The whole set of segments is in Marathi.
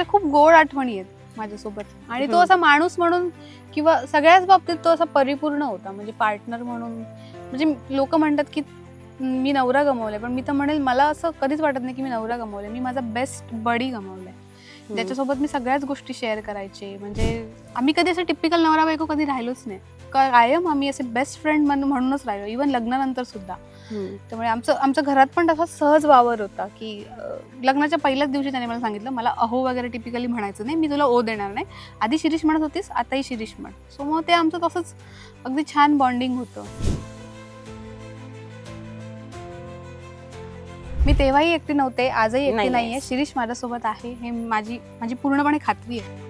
त्याच्या खूप गोड आठवणी आहेत माझ्यासोबत. आणि तो. असा माणूस म्हणून किंवा सगळ्याच बाबतीत तो असा परिपूर्ण होता. म्हणजे पार्टनर म्हणून म्हणजे लोक म्हणतात की मी नवरा गमावलाय पण मी तर म्हणेल मला असं कधीच वाटत नाही की मी नवरा गमावलाय. मी माझा बेस्ट बडी गमावलाय. ज्याच्यासोबत मी सगळ्याच गोष्टी शेअर करायचे. म्हणजे आम्ही कधी असं टिपिकल नवरा बायको कधी राहिलोच नाही. कायम आम्ही असे बेस्ट फ्रेंड म्हणूनच राहिलो. इवन लग्नानंतर सुद्धा. त्यामुळे आमचं आमच्या घरात पण तसा सहज वावर होता की लग्नाच्या पहिल्याच दिवशी त्याने मला सांगितलं मला अहो वगैरे टिपिकली म्हणायचं नाही मी तुला ओ देणार नाही. आधी शिरीष म्हणत होतीस आताही शिरीष म्हण. सो मग ते आमचं तसंच अगदी छान बॉन्डिंग होतं. मी तेव्हाही एकटी नव्हते आजही एकटी. नाहीये. शिरीष माझ्यासोबत आहे हे माझी माझी पूर्णपणे खात्री आहे.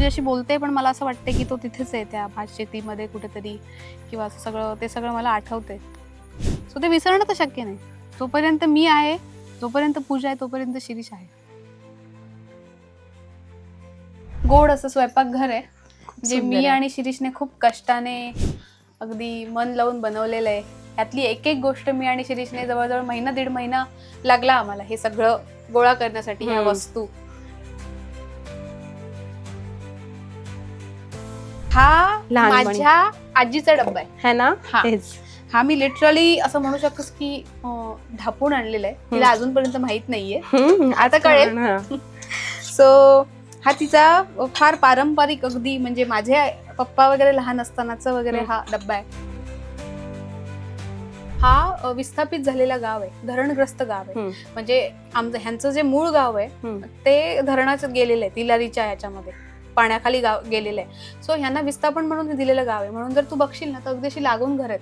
तुझ्याशी बोलते पण मला असं वाटतं की तो तिथेच आहे त्या भात शेतीमध्ये कुठेतरी किंवा असं सगळं ते सगळं मला आठवते सो ते विसरणं तर शक्य नाही. जोपर्यंत मी आहे जोपर्यंत पूजा आहे तोपर्यंत शिरीष आहे. गोड असं स्वयंपाकघर आहे जे मी. आणि शिरीषने खूप कष्टाने अगदी मन लावून बनवलेलं आहे. यातली एक एक गोष्ट मी आणि शिरीषने जवळजवळ महिना दीड महिना लागला आम्हाला हे सगळं गोळा करण्यासाठी ह्या. वस्तू. हा लहानपणी. माझ्या आजीचा डब्बा आहे है ना हा. तेच हा मी लिटरली असं म्हणू शकतोस की अं, ढापून आणलेला आहे तिला. अजूनपर्यंत माहीत नाहीये हम्म, आता कळेल. हा. सो हा तिचा फार पारंपरिक अगदी म्हणजे माझे पप्पा वगैरे लहान असतानाचा वगैरे. हा डब्बा आहे हा अ, विस्थापित झालेला गाव आहे धरणग्रस्त गाव आहे हम्म. म्हणजे आमचं ह्यांचं जे मूळ गाव आहे हम्म. ते धरणाचं गेलेलं आहे तिलारीच्या ह्याच्यामध्ये पाण्याखाली गाव गेलेलं आहे. सो ह्यांना विस्थापन म्हणून दिलेलं गाव आहे. म्हणून जर तू बघशील ना तर अगदीशी लागून घर आहेत.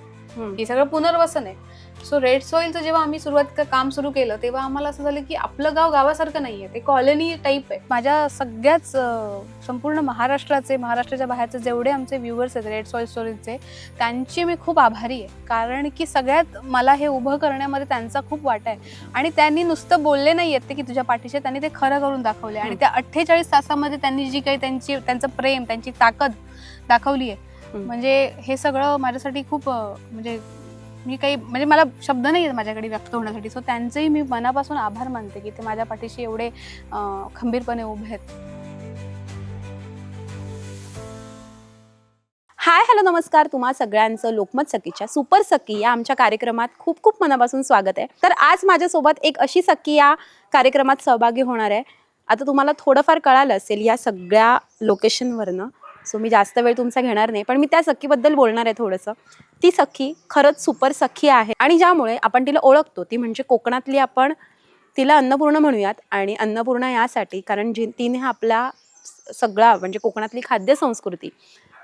हे सगळं पुनर्वसन आहे. सो रेड सॉइलचं जेव्हा आम्ही सुरुवात क- काम सुरू केलं तेव्हा आम्हाला असं झालं की आपलं गाव गावासारखं नाहीये ते कॉलनी टाईप आहे. माझ्या सगळ्याच संपूर्ण महाराष्ट्राचे महाराष्ट्राच्या बाहेरचे जेवढे आमचे व्ह्युअर्स आहेत रेड सॉइल स्टोरीजचे त्यांची मी खूप आभारी आहे. कारण की सगळ्यात मला हे उभं करण्यामध्ये त्यांचा खूप वाटा आहे. आणि त्यांनी नुसतं बोलले नाही आहेत ते की तुझ्या पाठीशी आहे, त्यांनी ते खरं करून दाखवले. आणि त्या अठ्ठेचाळीस तासामध्ये त्यांनी जी काही त्यांची त्यांचं प्रेम त्यांची ताकद दाखवली आहे. म्हणजे हे सगळं माझ्यासाठी खूप म्हणजे मी काही म्हणजे मला शब्द नाही आहेत माझ्याकडे व्यक्त होण्यासाठी. सो त्यांचेही मी मनापासून आभार मानते की ते माझ्या पाठीशी एवढे खंबीरपणे उभे आहेत. हाय हॅलो नमस्कार. तुम्हा सगळ्यांचं लोकमत सखीच्या सुपर सखी या आमच्या कार्यक्रमात खूप खूप मनापासून स्वागत आहे. तर आज माझ्यासोबत एक अशी सखी या कार्यक्रमात सहभागी होणार आहे. आता तुम्हाला थोडंफार कळालं असेल या सगळ्या लोकेशनवरनं सो मी जास्त वेळ तुमचा घेणार नाही पण मी त्या सखीबद्दल बोलणार आहे थोडंसं. ती सखी खरंच सुपर सखी आहे आणि ज्यामुळे आपण तिला ओळखतो ती म्हणजे कोकणातली आपण तिला अन्नपूर्ण म्हणूयात आणि अन्नपूर्णा यासाठी कारण जी तिने आपला सगळा म्हणजे कोकणातली खाद्य संस्कृती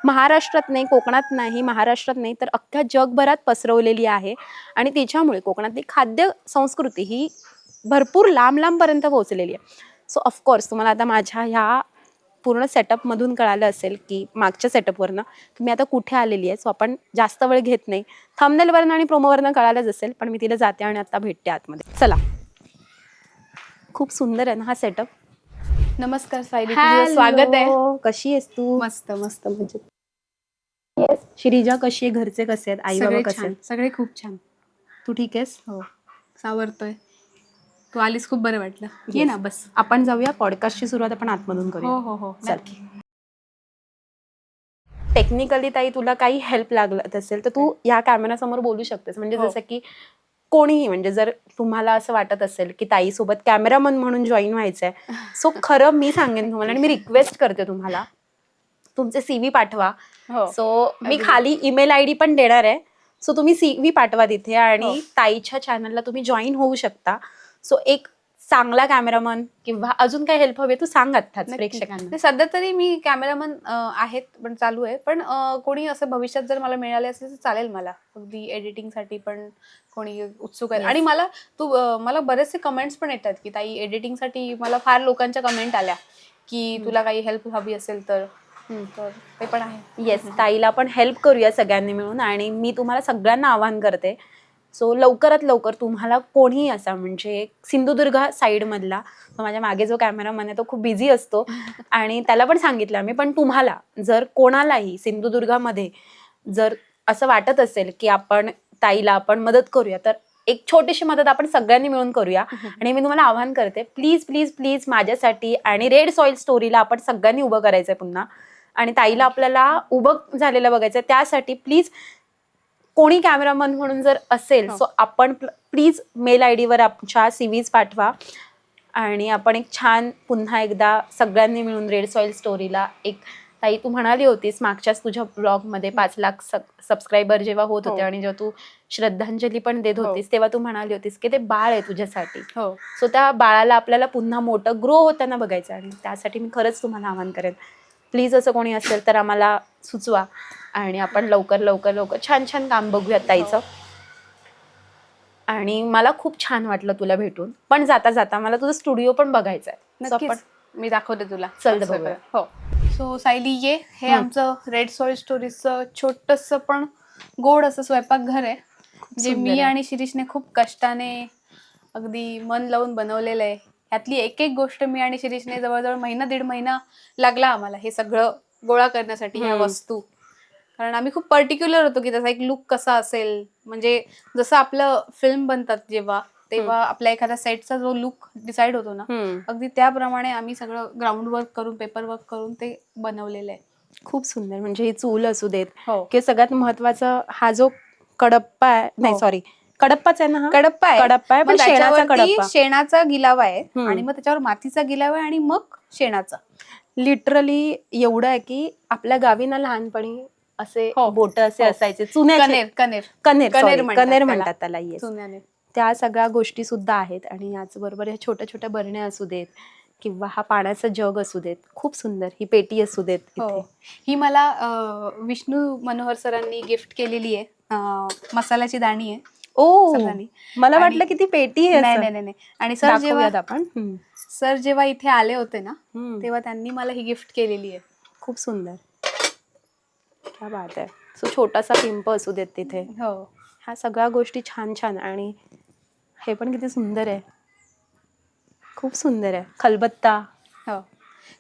महाराष्ट्रात नाही कोकणात नाही महाराष्ट्रात नाही तर अख्ख्या जगभरात पसरवलेली आहे आणि तिच्यामुळे कोकणातली खाद्य संस्कृती ही भरपूर लांब लांबपर्यंत पोहोचलेली आहे. सो ऑफकोर्स तुम्हाला आता माझ्या ह्या पूर्ण सेटअपमधून कळालं असेल की मागच्या सेटअपवरनं की मी आता कुठे आलेली आहे? सो आपण जास्त वेळ घेत नाही. थंबनेलवरनं आणि प्रोमोवरनं कळालंच असेल पण मी तिला जाते आणि आता भेटते आतमध्ये. चला. खूप सुंदर आहे ना हा सेटअप नमस्कार सायली स्वागत आहे. कशी आहेस तू? मस्त मस्त म्हणजे श्रीजा कशी आहे? घरचे कसे आहेत? आई बाबा कसे सगळे खूप छान. तू ठीक आहेस? हो. सावरतोय. तू आलीस खूप बरं वाटलं ये. ना बस आपण जाऊया पॉडकास्टची सुरुवात आपण आतमधून हो करूया हो हो चल. नक्की. टेक्निकली ताई तुला काही हेल्प लागत असेल तर तू या कॅमेरा समोर बोलू शकतेस म्हणजे हो. जसं की कोणीही म्हणजे जर तुम्हाला असं वाटत असेल की ताई सोबत कॅमेरामन म्हणून जॉईन व्हायचंय सो खरं मी सांगेन तुम्हाला आणि मी रिक्वेस्ट करते तुम्हाला तुमचे सीव्ही पाठवा हो सो मी अगदी. खाली ईमेल आय डी पण देणार आहे सो तुम्ही सीव्ही पाठवा तिथे आणि हो. ताईच्या चॅनलला तुम्ही जॉईन होऊ शकता सो एक चांगला कॅमेरामन किंवा अजून काय हेल्प हवी तू सांग आत्ताच. प्रेक्षकांना ते सध्या तरी मी कॅमेरामन आहेत पण चालू आहे. पण कोणी असं भविष्यात जर मला मिळाले असेल तर चालेल मला. अगदी एडिटिंगसाठी पण कोणी उत्सुक आहे. आणि मला तू मला बरेचसे कमेंट्स पण येतात की ताई एडिटिंगसाठी मला फार लोकांच्या कमेंट आल्या की तुला काही हेल्प हवी असेल तर. तर ते पण आहे. येस ताईला पण हेल्प करूया सगळ्यांनी मिळून. आणि मी तुम्हाला सगळ्यांना आवाहन करते सो लवकरात लवकर तुम्हाला कोणीही असा म्हणजे सिंधुदुर्ग साईडमधला माझ्या मागे जो कॅमेरामन आहे तो खूप बिझी असतो. आणि त्याला पण सांगितलं आम्ही पण तुम्हाला जर कोणालाही सिंधुदुर्गामध्ये जर असं वाटत असेल की आपण ताईला आपण मदत करूया तर एक छोटीशी मदत आपण सगळ्यांनी मिळून करूया. आणि मी तुम्हाला आवाहन करते प्लीज प्लीज प्लीज माझ्यासाठी आणि रेड सॉइल स्टोरीला आपण सगळ्यांनी उभं करायचंय पुन्हा. आणि ताईला आपल्याला उभं झालेलं बघायचं त्यासाठी प्लीज कोणी कॅमेरामन म्हणून जर असेल हो. सो आपण प्लीज मेल आय डीवर आमच्या सीव्हीज पाठवा आणि आपण एक छान पुन्हा एकदा सगळ्यांनी मिळून रेड सॉइल स्टोरीला एक ताई तू म्हणाली होतीस मागच्याच तुझ्या ब्लॉगमध्ये पाच लाख सबस्क्रायबर जेव्हा होत होते हो. आणि जेव्हा तू श्रद्धांजली पण देत हो. होतीस तेव्हा तू म्हणाली होतीस की ते बाळ आहे तुझ्यासाठी हो सो त्या बाळाला आपल्याला पुन्हा मोठं ग्रो होताना बघायचं आणि त्यासाठी मी खरंच तुम्हाला आवाहन करेन प्लीज असं कोणी असेल तर आम्हाला सुचवा. आणि आपण लवकर लवकर लवकर छान छान काम बघूयात ताईचं. आणि मला खूप छान वाटलं तुला भेटून. पण जाता जाता मला तुझं स्टुडिओ पण बघायचा आहे. मी दाखवते तुला. चल. बघूया. हो. सो सायली ये. हे. आमचं रेड सॉइल स्टोरीजचं छोटस पण गोड असं स्वयंपाकघर आहे. जे मी. आणि शिरीषने खूप कष्टाने अगदी मन लावून बनवलेलं आहे. ह्यातली एक एक गोष्ट मी आणि शिरीषने जवळजवळ महिना दीड महिना लागला आम्हाला हे सगळं गोळा करण्यासाठी ह्या. वस्तू. कारण आम्ही खूप पर्टिक्युलर होतो की त्याचा एक लुक कसा असेल. म्हणजे जसं आपलं फिल्म बनतात जेव्हा तेव्हा आपल्या एखाद्या सेटचा जो लुक डिसाईड होतो ना. अगदी त्याप्रमाणे आम्ही सगळं ग्राउंड वर्क करून पेपर वर्क करून ते बनवलेलं आहे. खूप सुंदर. म्हणजे ही चूल असू देत हो. की सगळ्यात महत्त्वाचा हा जो कडप्पा आहे नाही हो. सॉरी कडप्पाच आहे ना हा? कडप्पा आहे. कडप्पा आहे मग पण शेणाचा त्याच्यावरती कडप्पा. शेणाचा गिलावा आहे हम्म. आणि मग त्याच्यावर मातीचा गिलावा आहे आणि मग शेणाचा. लिटरली एवढं आहे की आपल्या गावी ना लहानपणी असे हो. बोट असे हो. असायचे. चुन्याचे. कनेर कनेर. कनेर कनेर sorry, म्हणतात कनेर त्याला. म्हणतात त्याला येस चुन्याने. त्या सगळ्या गोष्टी सुद्धा आहेत आणि याचबरोबर ह्या छोट्या छोट्या बरण्या असू देत किंवा हा पाण्याचा जग असू देत. खूप सुंदर. ही पेटी असू देत हो. ही मला अं, विष्णू मनोहर सरांनी गिफ्ट केलेली आहे. अं, मसाल्याची दाणी आहे. ओ सरांनी मला वाटलं की ती पेटी आहे नाही. नाही नाही नाही. आणि सर जेव्हा दाखवूयात आपण. हम्म. सर जेव्हा इथे आले होते ना हम्म. तेव्हा त्यांनी मला ही गिफ्ट केलेली आहे. खूप सुंदर. क्या बात आहे. सो छोटासा पिंप असू देत तिथे. हो. ह्या सगळ्या गोष्टी छान छान. आणि हे पण किती सुंदर आहे. खूप सुंदर आहे. खलबत्ता. हो.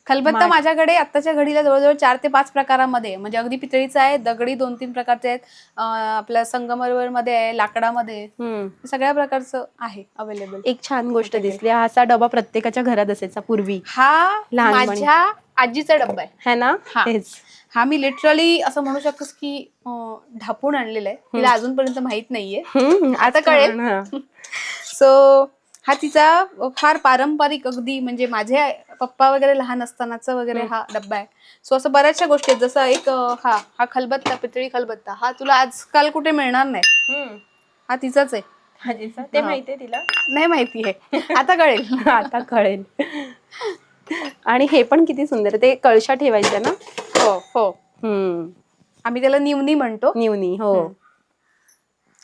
खलबत्ता. माझ्याकडे आत्ताच्या घडीला जवळजवळ चार ते पाच प्रकारामध्ये. म्हणजे अगदी पितळीचा आहे दगडी दोन तीन प्रकारचे आहेत अं, आपल्या संगमरवर मध्ये आहे लाकडामध्ये आहे. हम्म. सगळ्या प्रकारचं आहे अवेलेबल एक छान गोष्ट दिसली हा असा डबा प्रत्येकाच्या घरात असायचा पूर्वी हा लहानपणी. माझ्या आजीचा डब्बा आहे है ना हा. तेच हा मी लिटरली असं म्हणू शकतोस की अं, ढापून आणलेला आहे तिला अजूनपर्यंत माहीत नाहीये हम्म, आता कळेल. हा. सो हा तिचा फार पारंपरिक अगदी म्हणजे माझे पप्पा वगैरे लहान असतानाचा वगैरे हा. डब्बा आहे. सो असं बऱ्याचशा गोष्टी आहेत. जसं एक हा हा खलबत्ता पितळी खलबत्ता हा तुला आजकाल कुठे मिळणार नाही. हा. तिचाच आहे? ते. माहितीये तिला? नाही माहिती आहे. आता कळेल. आता कळेल. आणि हे पण किती सुंदर आहे. ते कळशा ठेवायच्या ना? हो हो. हम्म आम्ही त्याला निवनी म्हणतो. निवनी हो.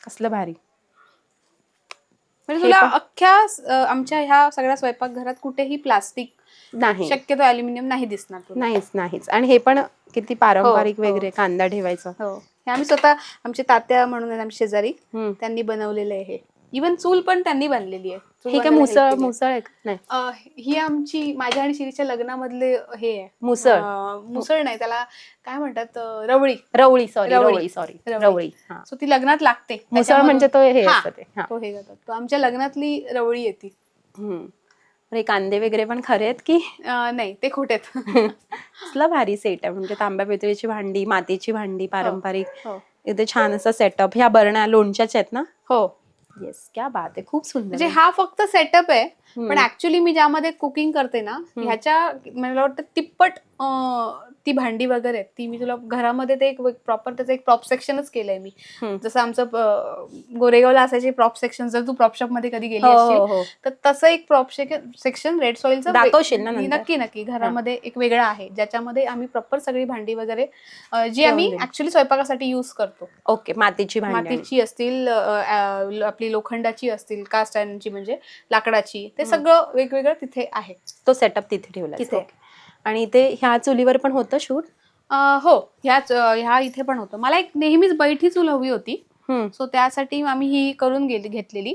कसलं भारी. म्हणजे तुला अख्ख्या अं, आमच्या ह्या सगळ्या स्वयंपाकघरात कुठेही प्लास्टिक नाही. शक्यतो अल्युमिनियम नाही दिसणार तुला. नाहीच नाहीच. आणि हे पण किती पारंपरिक हो, हो. वगैरे कांदा ठेवायचा. हो. हे आम्ही स्वतः आमचे तात्या म्हणून आहेत आमचे शेजारी. हम्म. त्यांनी बनवलेलं आहे हे. इवन चूल पण त्यांनी बनलेली आहे. चूल हे काय मुसळ help केली. आहे. मुसळ आहे का? नाही. अं, ही आमची माझ्या आणि शिरीच्या लग्नामधले हे आहे. मुसळ. अं, मुसळ नाही त्याला काय म्हणतात अं, रवळी. रवळी सॉरी रवळी. रवळी सॉरी रवळी. रवळी हा. सो ती लग्नात लागते. मुसळ त्याच्यामधून- म्हणजे तो हे हा, असतं ते हा. तो हे करतात. तो आमच्या लग्नातली रवळी येते हम्म. अरे कांदे वगैरे पण खरे आहेत की? अं, नाही ते खोटेत कसला भारी सेट आहे. म्हणजे तांब्या पितळीची भांडी मातीची भांडी पारंपरिक. हो. इथे छान असा सेटअप ह्या बरण्या लोणच्याच्या आहेत ना? हो. येस क्या बात आहे खूप सुंदर म्हणजे. हा फक्त सेटअप आहे. पण ऍक्च्युली मी ज्यामध्ये कुकिंग करते ना ह्याच्या मला वाटतं तिप्पट ती भांडी वगैरे आहेत. ती मी तुला घरामध्ये ते एक प्रॉपर त्याचं एक प्रॉप सेक्शनच केलंय मी. जसं आमचं गोरेगावला असायचे प्रॉप सेक्शन जर तू प्रॉप शॉपमध्ये कधी गेली हो, असशील हो. तर तसं एक प्रॉप सेक्शन रेड सॉइलचं दाखवशील ना? नक्की नक्की घरामध्ये एक वेगळं आहे ज्याच्यामध्ये आम्ही प्रॉपर सगळी भांडी वगैरे जी आम्ही. ऍक्च्युली स्वयंपाकासाठी युज करतो ओके मातीची मातीची असतील आपली लोखंडाची असतील कास्ट म्हणजे लाकडाची ते सगळं वेगवेगळं तिथे आहे तो सेटअप तिथे ठेवला तिथे. आणि ते ह्या चुलीवर पण होतं शूट? हो ह्याच ह्या इथे पण होतं. मला एक नेहमीच बैठी चूल हवी होती. सो त्यासाठी आम्ही ही करून गेली घेतलेली.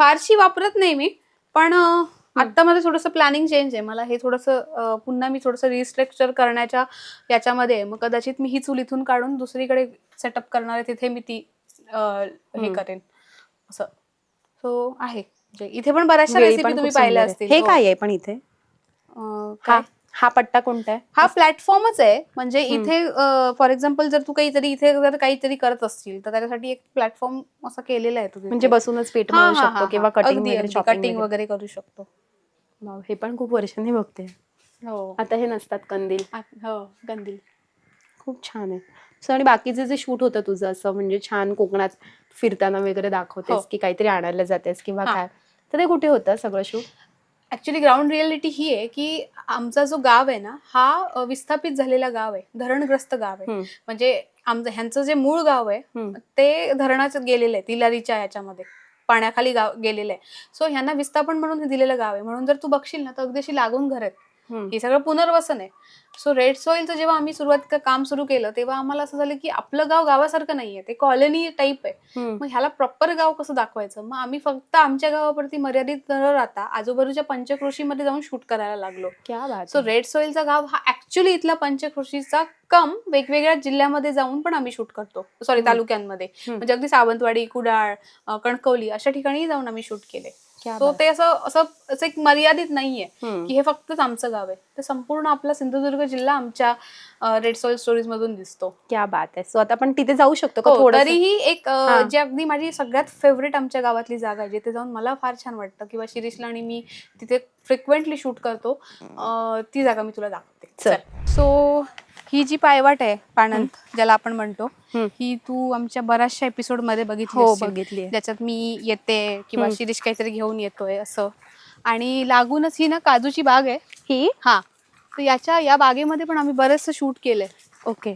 फारशी वापरत नाही मी पण आता माझं थोडंसं प्लॅनिंग चेंज आहे. मला हे थोडंसं पुन्हा मी थोडंसं रिस्ट्रक्चर करण्याच्या याच्यामध्ये. मग कदाचित मी ही चूल इथून काढून दुसरीकडे सेटअप करणार आहे तिथे मी ती हे. करेन. असं. तो आहे. म्हणजे इथे पण बऱ्याचशा रेसिपी तुम्ही पाहिल्या. असतील. हे हो. काय आहे पण इथे? काय? हा पट्टा कोणता आहे हा प्लॅटफॉर्मच आहे म्हणजे. इथे फॉर एक्झाम्पल जर तू काहीतरी इथे जर काहीतरी करत असतील तर त्याच्यासाठी एक प्लॅटफॉर्म असा केलेला आहे तू तिथे. म्हणजे बसूनच पीठ हा, मळू हा, शकतो हा, किंवा हा. कटिंग कटिंग वगैरे. करू शकतो हे पण खूप वर्षांनी बघते हो आता हे नसतात कंदील हो गंदील खूप छान आहे सो आणि बाकीचे जे शूट होतं तुझं असं म्हणजे छान कोकणात फिरताना वगैरे हो. दाखवतेस की काहीतरी आणायला जातेस किंवा हा. काय तर ते कुठे होतं सगळं शूट ऍक्च्युली ग्राउंड रियालिटी ही आहे की आमचा जो गाव आहे ना हा विस्थापित झालेला गाव आहे. धरणग्रस्त गाव आहे. म्हणजे आमचं ह्यांचं जे मूळ गाव आहे ते धरणाच गेलेलं आहे तिलारीच्या याच्यामध्ये पाण्याखाली गाव गेलेलं आहे. सो ह्यांना विस्थापन म्हणून हे दिलेलं गाव आहे. म्हणून जर तू बघशील ना तर अगदी अशी लागून घर आहेत. हे सगळं पुनर्वसन आहे. सो रेड सॉइलचं जेव्हा आम्ही सुरुवात काम सुरू केलं तेव्हा आम्हाला असं झालं की आपलं गाव गावासारखं नाहीये ते कॉलनी टाईप आहे. मग ह्याला प्रॉपर गाव कसं दाखवायचं? मग आम्ही फक्त आमच्या गावावरती मर्यादित न राहता आजूबाजूच्या पंचक्रोशीमध्ये जाऊन शूट करायला लागलो. सो. रेड सोइलचा गाव हा ऍक्च्युली इथला पंचक्रोशीचा कम वेगवेगळ्या जिल्ह्यामध्ये जाऊन पण आम्ही शूट करतो. सॉरी. तालुक्यांमध्ये. म्हणजे अगदी सावंतवाडी कुडाळ कणकवली अशा ठिकाणी जाऊन आम्ही शूट केले. क्या सो बात. ते असं असं असं एक मर्यादित नाहीये हम्म. की हे फक्तच आमचं गाव आहे ते संपूर्ण आपला सिंधुदुर्ग जिल्हा आमच्या रेड सॉइल स्टोरीज मधून दिसतो क्या बात आहे सो आता आपण तिथे जाऊ शकतो का हो? तरीही एक अं, हा. जी अगदी माझी सगळ्यात फेवरेट आमच्या गावातली जागा आहे जिथे जाऊन मला फार छान वाटतं किंवा शिरीषला आणि मी तिथे फ्रिक्वेंटली शूट करतो अं, ती जागा मी तुला दाखवते चल. सो ही जी पायवाट आहे पाणंत ज्याला आपण म्हणतो. ही तू आमच्या बऱ्याचशा एपिसोडमध्ये बघितली हो. बघितली आहे. ज्याच्यात मी येते किंवा. शिरीष काहीतरी घेऊन येतोय असं. आणि लागूनच ही ना काजूची बाग आहे. ही? हा. तर याच्या या बागेमध्ये पण आम्ही बरेचसं शूट केलंय. ओके.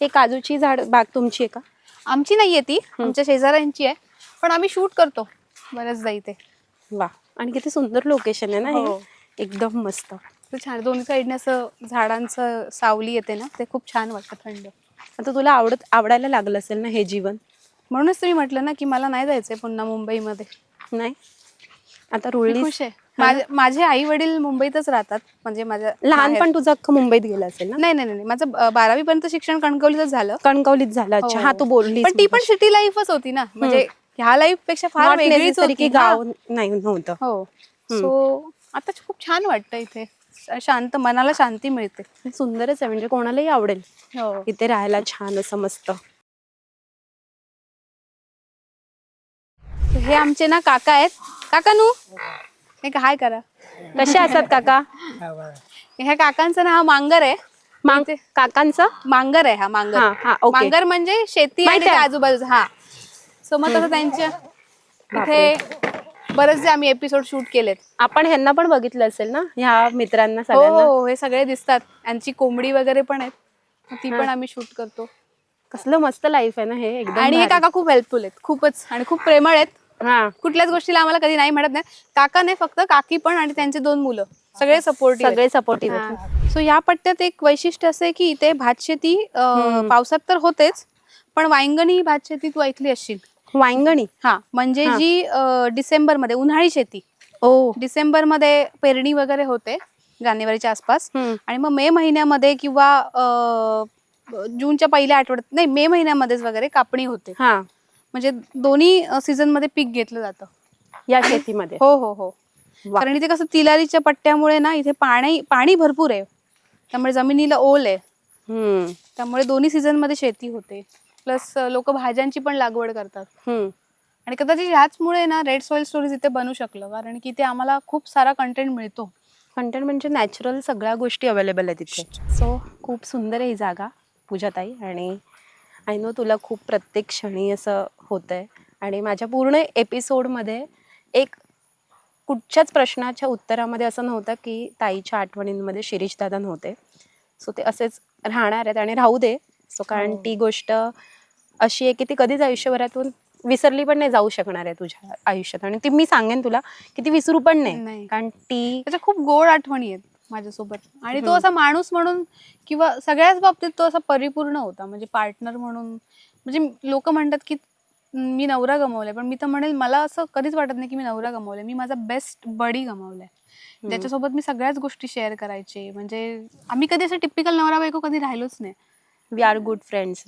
हे काजूची झाड बाग तुमची आहे का? आमची नाहीये ती आमच्या शेजाऱ्यांची आहे. पण आम्ही शूट करतो बऱ्याचदा इथे. वा आणि किती सुंदर लोकेशन आहे ना हो. हे. एकदम मस्त. तर छान. दोन्ही साईडने असं झाडांचं सावली येते ना ते खूप छान वाटतं थंड. आता तुला आवडत आवडायला लागलं असेल ना हे जीवन? म्हणूनच तुम्ही म्हटलं ना की मला नाही जायचंय पुन्हा मुंबईमध्ये. नाही? आता रुळली खुश आहे. माझे माझे आई वडील मुंबईतच राहतात. म्हणजे माझ्या लहानपण तुझं अख्खं मुंबईत गेलं असेल ना? नाही नाही नाही माझं बारावी पर्यंत शिक्षण कणकवलीतच झालं. कणकवलीत झालं. अच्छा हो. हा तू बोलली पण ती पण सिटी लाईफच होती ना. म्हणजे ह्या लाईफपेक्षा फार वेगळीच की होती गाव ना. नाही नव्हतं. हो. सो आता खूप छान वाटतं इथे. शांत मनाला शांती मिळते. सुंदरच आहे म्हणजे कोणालाही आवडेल. हो. इथे राहायला छान असं मस्त. हे आमचे ना काका आहेत. काका नू? एक हाय करा. कसे असतात काका? ह्या काकांचं ना हा मांगर आहे. मांग काकांचं? मांगर आहे हा मांगर. हा हा मांगर म्हणजे शेती आणि आजूबाजूचा हा. सो मग तसं त्यांच्या इथे बरेचसे आम्ही एपिसोड शूट केलेत. आपण ह्यांना पण बघितलं असेल ना? ह्या मित्रांना हो सगळ्यांना? हो हे सगळे दिसतात. यांची कोंबडी वगैरे पण आहेत. ती पण आम्ही शूट करतो. कसलं मस्त लाईफ आहे ना हे. एकदम आणि हे भारी. काका खूप हेल्पफुल आहेत. खूपच. आणि खूप प्रेमळ आहेत. हा. कुठल्याच गोष्टीला आम्हाला कधी नाही म्हणत नाही. काका नाही फक्त काकी पण आणि त्यांचे दोन मुलं. सगळे सपोर्टिव्ह सगळे सपोर्टिव्ह सो या पट्ट्यात एक वैशिष्ट्य असं आहे की इथे भात शेती अं, पावसात तर होतेच पण वांगणी ही भात शेती तू ऐकली असशील. वांगणी हा म्हणजे हा. जी डिसेंबरमध्ये उन्हाळी शेती. ओ. डिसेंबरमध्ये पेरणी वगैरे होते जानेवारीच्या आसपास. हम्म. आणि मग मे महिन्यामध्ये किंवा अं, जूनच्या पहिल्या आठवड्यात नाही मे महिन्यामध्येच वगैरे कापणी होते. हा. म्हणजे दोन्ही सीझनमध्ये पीक घेतलं जातं. या शेतीमध्ये. हो हो हो. वा. कारण इथे कसं तिलारीच्या पट्ट्यामुळे ना इथे पाणी पाणी भरपूर आहे. त्यामुळे जमिनीला ओल आहे. हम्म. त्यामुळे दोन्ही सीझनमध्ये शेती होते. प्लस लोक भाज्यांची पण लागवड करतात. आणि कदाचित ह्याचमुळे ना रेड सॉइल स्टोरीज इथे बनू शकलं कारण की इथे आम्हाला खूप सारा कंटेंट मिळतो. कंटेंट म्हणजे नॅचरल सगळ्या गोष्टी अवेलेबल आहेत तिथे सो खूप सुंदर आहे ही जागा पूजाताई. आणि आय नो तुला खूप प्रत्येक क्षणी असं होतं आहे आणि माझ्या पूर्ण एपिसोडमध्ये एक कुठच्याच प्रश्नाच्या उत्तरामध्ये असं नव्हतं की ताईच्या आठवणींमध्ये शिरीष दादा नव्हते. सो ते असेच राहणार आहेत आणि राहू दे. सो कारण हो. ती गोष्ट अशी आहे की ती कधीच आयुष्यभरातून विसरली पण नाही जाऊ शकणार आहे तुझ्या आयुष्यात. आणि ती मी सांगेन तुला की ती विसरू पण नाही. नाही. कारण ती त्याच्या खूप गोड आठवणी आहेत माझ्यासोबत. आणि तो. असा माणूस म्हणून किंवा सगळ्याच बाबतीत तो असा परिपूर्ण होता. म्हणजे पार्टनर म्हणून म्हणजे लोक म्हणतात की मी नवरा गमावलाय पण मी तर म्हणेल मला असं कधीच वाटत नाही की मी नवरा गमावलाय. मी माझा बेस्ट बडी गमावलाय. ज्याच्यासोबत मी सगळ्याच गोष्टी शेअर करायचे. म्हणजे आम्ही कधी असं टिपिकल नवरा बायको कधी राहिलोच नाही. We are good friends.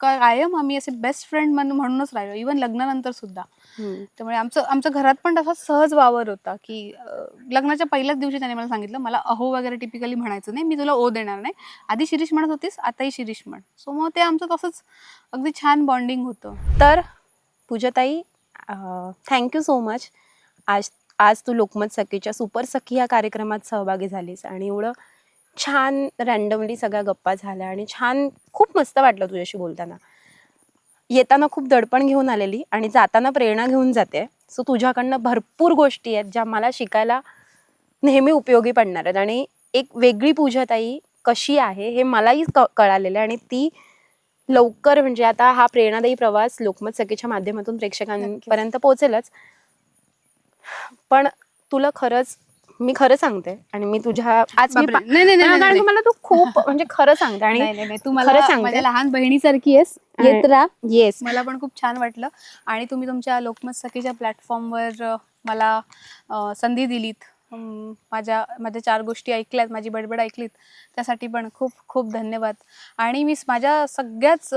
कायम आम्ही असे बेस्ट फ्रेंड म्हणूनच राहिलो. इवन लग्नानंतर सुद्धा. त्यामुळे आमचं आमच्या घरात पण तसा सहज वावर होता की लग्नाच्या पहिल्याच दिवशी त्याने मला सांगितलं मला अहो वगैरे टिपिकली म्हणायचं नाही मी तुला ओ देणार नाही. आधी शिरीष म्हणत होतीस आताही शिरीष म्हण. सो मग ते आमचं तसंच अगदी छान बॉन्डिंग होतं. तर पूजाताई थँक्यू सो मच आज आज तू लोकमत सखीच्या सुपर सखी या कार्यक्रमात सहभागी झालीस. आणि एवढं छान रॅन्डमली सगळ्या गप्पा झाल्या आणि छान खूप मस्त वाटलं तुझ्याशी बोलताना. येताना खूप दडपण घेऊन आलेली आणि जाताना प्रेरणा घेऊन जाते. सो तुझ्याकडनं भरपूर गोष्टी आहेत ज्या मला शिकायला नेहमी उपयोगी पडणार आहेत आणि एक वेगळी पूजाताई कशी आहे हे मलाही क कळालेलं आहे आणि ती लवकर म्हणजे आता हा प्रेरणादायी प्रवास लोकमत सखीच्या माध्यमातून प्रेक्षकांपर्यंत पोहोचेलच. पण तुला खरंच मी खरं सांगते आणि मी तुझ्या आज मी बापरे. नाही, नाही, नाही, कारण नाही, की मला तू खूप म्हणजे खरं सांगते आणि नाही नाही तू खरं मला सांगते. माझ्या लहान बहिणीसारखी आहेस. येत राहा. येस. मला पण खूप छान वाटलं. आणि तुम्ही तुमच्या लोकमत सखीच्या प्लॅटफॉर्मवर मला अ, संधी दिलीत. माझ्या माझ्या चार गोष्टी ऐकल्यात माझी बडबड ऐकलीत त्यासाठी पण खूप खूप धन्यवाद. आणि मी माझ्या सगळ्याच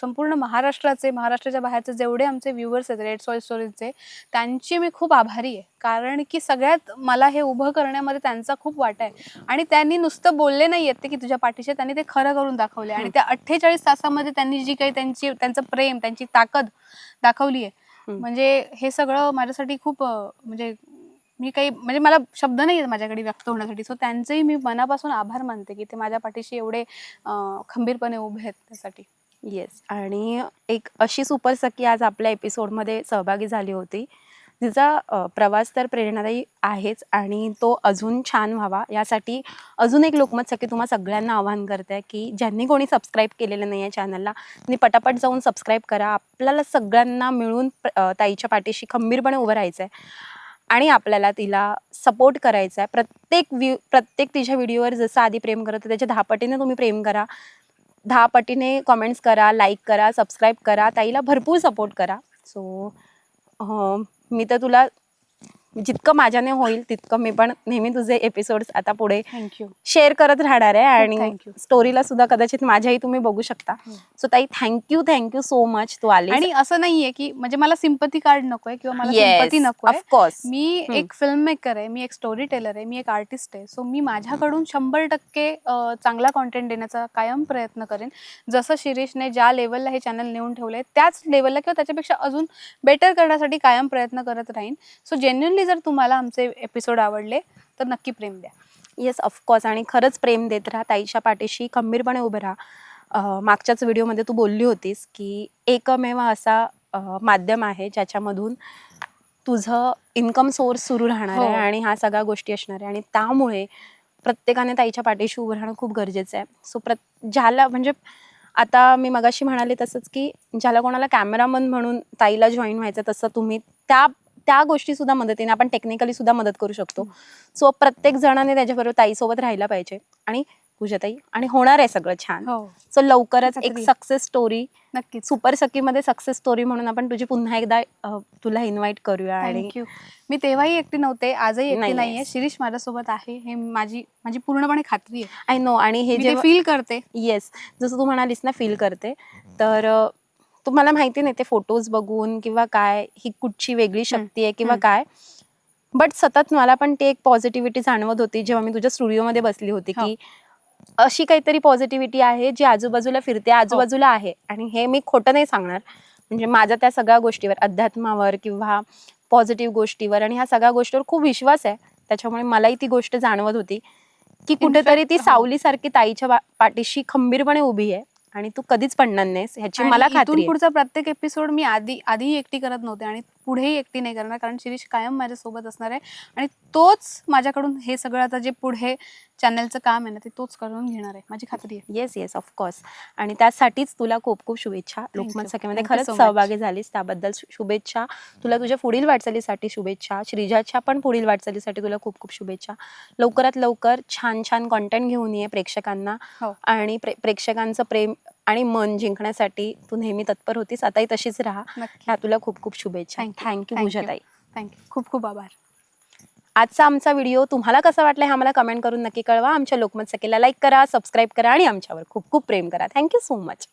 संपूर्ण महाराष्ट्राचे महाराष्ट्राच्या बाहेरचे जेवढे आमचे व्ह्युअर्स आहेत रेड सॉइल स्टोरीजचे त्यांची मी खूप आभारी आहे. कारण की सगळ्यात मला हे उभं करण्यामध्ये त्यांचा खूप वाटा आहे. आणि त्यांनी नुसतं बोलले नाही आहेत ते की तुझ्या पाठीशी त्यांनी ते खरं करून दाखवले. आणि त्या अठ्ठेचाळीस तासामध्ये त्यांनी जी काही त्यांची त्यांचं प्रेम त्यांची ताकद दाखवली आहे. म्हणजे हे सगळं माझ्यासाठी खूप म्हणजे मी काही म्हणजे मला शब्द नाही आहेत माझ्याकडे व्यक्त होण्यासाठी. सो त्यांचेही मी मनापासून आभार मानते की ते माझ्या पाठीशी एवढे खंबीरपणे उभे आहेत त्यासाठी. येस आणि एक अशी सुपर सखी आज आपल्या एपिसोडमध्ये सहभागी झाली होती. तिचा प्रवास तर प्रेरणादायी आहेच आणि तो अजून छान व्हावा. यासाठी अजून एक लोकमत सखी तुम्हा सगळ्यांना आवाहन करते की ज्यांनी कोणी सबस्क्राईब केलेलं नाही आहे चॅनलला त्यांनी पटापट जाऊन सबस्क्राईब करा. आपल्याला सगळ्यांना मिळून ताईच्या पाठीशी खंबीरपणे उभं राहायचं आहे आणि आपल्याला तिला सपोर्ट करायचा आहे. प्रत्येक व्ह्यू प्रत्येक तिच्या व्हिडिओवर जसं आधी प्रेम करत होते, त्याच्या दहा पटीने तुम्ही प्रेम करा. दहा पटीने कॉमेंट्स करा लाईक करा सबस्क्राईब करा. ताईला भरपूर सपोर्ट करा. सो मी तर तुला जितकं माझ्याने होईल तितकं मी पण नेहमी तुझे एपिसोड्स आता पुढे थँक्यू शेअर करत राहणार आहे. आणि thank you. स्टोरीला सुद्धा कदाचित माझ्याही तुम्ही बघू शकता. सो ताई thank you thank you so much तू आली आणि असं नाहीये की म्हणजे मला सिंपती कार्ड नकोय किंवा मला सिंपती नकोय. ऑफकोर्स मी हम्म. एक फिल्म मेकर आहे मी एक स्टोरी टेलर आहे मी एक आर्टिस्ट आहे. सो मी माझ्याकडून शंभर टक्के अ, चांगला कॉन्टेंट देण्याचा कायम प्रयत्न करेन. जसं शिरीषने ज्या लेवलला हे चॅनल नेऊन ठेवलंय त्याच लेवलला किंवा त्याच्यापेक्षा अजून बेटर करण्यासाठी कायम प्रयत्न करत राहीन. सो जेन्युनली जर तुम्हाला आमचे एपिसोड आवडले तर नक्की प्रेम द्या. येस ऑफकोर्स आणि खरंच प्रेम देत राहा. ताईच्या पाठीशी खंबीरपणे उभे राहा. मागच्याच व्हिडिओमध्ये तू बोलली होतीस की एकमेव असा माध्यम आहे ज्याच्यामधून तुझं इन्कम सोर्स सुरू राहणार आहे हो. आणि ह्या सगळ्या गोष्टी असणार आहे. आणि त्यामुळे प्रत्येकाने ताईच्या पाठीशी उभं राहणं खूप गरजेचं आहे. सो प्र ज्याला म्हणजे आता मी मगाशी म्हणाले तसंच की ज्याला कोणाला कॅमेरामन म्हणून ताईला जॉईन व्हायचं तसं तुम्ही त्या त्या गोष्टी सुद्धा मदतीने आपण टेक्निकली सुद्धा मदत करू शकतो. सो प्रत्येक जणाने त्याच्याबरोबर ताईसोबत राहायला पाहिजे आणि पूजा ताई आणि होणार आहे सगळं छान. हो. सो लवकरच एक. सक्सेस स्टोरी नक्कीच. सुपर सखीमध्ये सक्सेस स्टोरी म्हणून आपण तुझी पुन्हा एकदा तुला इन्व्हाइट करूया आणि मी तेव्हाही एकटी नव्हते आजही एकटी नाही, नाहीये. शिरीष माझ्यासोबत आहे हे माझी माझी पूर्णपणे खात्री आहे. आय नो आणि हे जे फील करते. येस जसं तू म्हणालीस ना फील करते. तर तुम्हाला माहिती नाही ते फोटोज बघून किंवा काय ही कुठची वेगळी शक्ती आहे किंवा. काय बट सतत मला पण ते एक पॉझिटिव्हिटी जाणवत होती जेव्हा मी तुझ्या स्टुडिओमध्ये बसली होती हो. की अशी काहीतरी पॉझिटिव्हिटी आहे जी आजूबाजूला फिरते आजूबाजूला आहे आणि हे मी खोटं नाही सांगणार म्हणजे माझा त्या सगळ्या गोष्टीवर अध्यात्मावर किंवा पॉझिटिव्ह गोष्टीवर आणि ह्या सगळ्या गोष्टीवर खूप विश्वास आहे त्याच्यामुळे मलाही ती गोष्ट जाणवत होती की कुठेतरी ती हो. सावलीसारखी ताईच्या पाठीशी खंबीरपणे उभी आहे आणि तू कधीच पडणार नाहीस ह्याची मला खात्री आहे. पुढचा प्रत्येक एपिसोड मी आधी आधीही एकटी करत नव्हते आणि पुढेही एकटी नाही करणार कारण शिरीष कायम माझ्या सोबत असणार आहे. आणि तोच माझ्याकडून हे सगळं आता जे पुढे चॅनलचं काम आहे ना ते तोच करून घेणार आहे. माझी खात्री आहे. येस येस ऑफकोर्स आणि त्यासाठीच तुला खूप खूप शुभेच्छा. लोकमत सखेमध्ये खरंच. सहभागी झालीस त्याबद्दल शुभेच्छा. तुला तुझ्या पुढील वाटचालीसाठी शुभेच्छा. श्रीजाच्या पण पुढील वाटचालीसाठी तुला खूप खूप शुभेच्छा. लवकरात लवकर छान छान कॉन्टेंट घेऊन ये प्रेक्षकांना. हो. आणि प्रे- प्रेक्षकांचं प्रेम आणि मन जिंकण्यासाठी तू नेहमी तत्पर होतीस. आताही तशीच राहा. ह्या तुला खूप खूप शुभेच्छा. Thank you. Thank you Thank you. पूजाताई thank you खूप खूप आभार. आजचा आमचा व्हिडिओ तुम्हाला कसा वाटला हे आम्हाला कमेंट करून नक्की कळवा. आमच्या लोकमत सखेला लाईक करा सबस्क्राईब करा आणि आमच्यावर खूप खूप प्रेम करा. Thank you so much